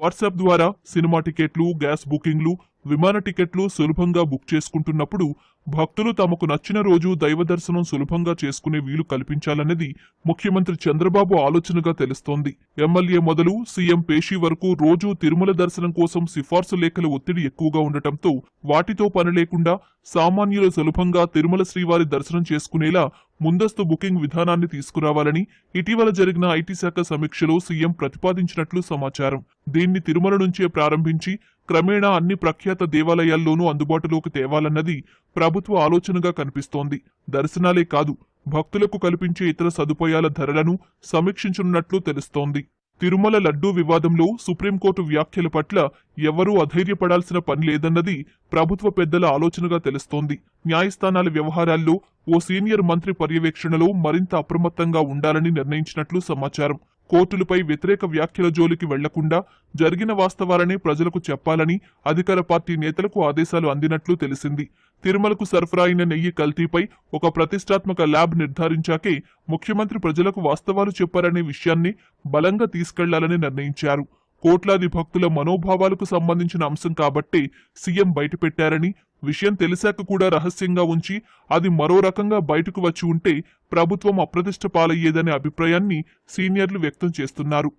WhatsApp ద్వారా cinema టికెట్లు gas బుకింగ్లు విమాన టికెట్లు సులభంగా బుక్ చేసుకుంటున్నప్పుడు భక్తులు తమకు నచ్చిన రోజు దైవ దర్శనం సులభంగా చేసుకునే వీలు కల్పించాలన్నది ముఖ్యమంత్రి చంద్రబాబు ఆలోచనగా తెలుస్తోంది. ఎమ్మెల్యే మొదలు సీఎం పేషి వరకు రోజు తిరుమల దర్శనం కోసం సిఫార్సు లేఖల ఒత్తిడి ఎక్కువగా ఉండటంతో వాటితో పని లేకుండా సామాన్యులు సులభంగా తిరుమల శ్రీవారి దర్శనం చేసుకునేలా ముందస్తు బుకింగ్ విధానాన్ని తీసుకురావాలని ఇటీవల జరిగిన ఐటీ శాఖ సమీక్షలో సీఎం ప్రతిపాదించినట్లు సమాచారం. దీన్ని తిరుమల నుంచే ప్రారంభించి క్రమేణా అన్ని ప్రఖ్యాత దేవాలయాల్లోనూ అందుబాటులోకి తేవాలన్నది ప్రభుత్వ ఆలోచనగా కనిపిస్తోంది. దర్శనాలే కాదు భక్తులకు కల్పించే ఇతర సదుపాయాల ధరలను సమీక్షించనున్నట్లు తెలుస్తోంది. తిరుమల లడ్డూ వివాదంలో సుప్రీంకోర్టు వ్యాఖ్యల పట్ల ఎవరూ అధైర్యపడాల్సిన పని లేదన్నది ప్రభుత్వ పెద్దల ఆలోచనగా తెలుస్తోంది. న్యాయస్థానాల వ్యవహారాల్లో ఓ సీనియర్ మంత్రి పర్యవేక్షణలో మరింత అప్రమత్తంగా ఉండాలని నిర్ణయించినట్లు సమాచారం. కోర్టులపై వ్యతిరేక వ్యాఖ్యల జోలికి వెళ్ళకుండా జరిగిన వాస్తవాలనే ప్రజలకు చెప్పాలని అధికార పార్టీ నేతలకు ఆదేశాలు అందినట్లు తెలిసింది. తిరుమలకు సరఫరా అయిన నెయ్యి కల్తీపై ఒక ప్రతిష్టాత్మక ల్యాబ్ నిర్ధారించాకే ముఖ్యమంత్రి ప్రజలకు వాస్తవాలు చెప్పారనే విషయాన్ని బలంగా తీసుకెళ్ళాలని నిర్ణయించారు. కోట్లాది భక్తుల మనోభావాలకు సంబంధించిన అంశం కాబట్టే సీఎం బయటపెట్టారని విషయం తెలిసాక కూడా రహస్యంగా ఉంచి అది మరో రకంగా బయటకు వచ్చి ఉంటే ప్రభుత్వం అప్రతిష్ట పాలయ్యేదనే అభిప్రాయాన్ని సీనియర్లు వ్యక్తం చేస్తున్నారు.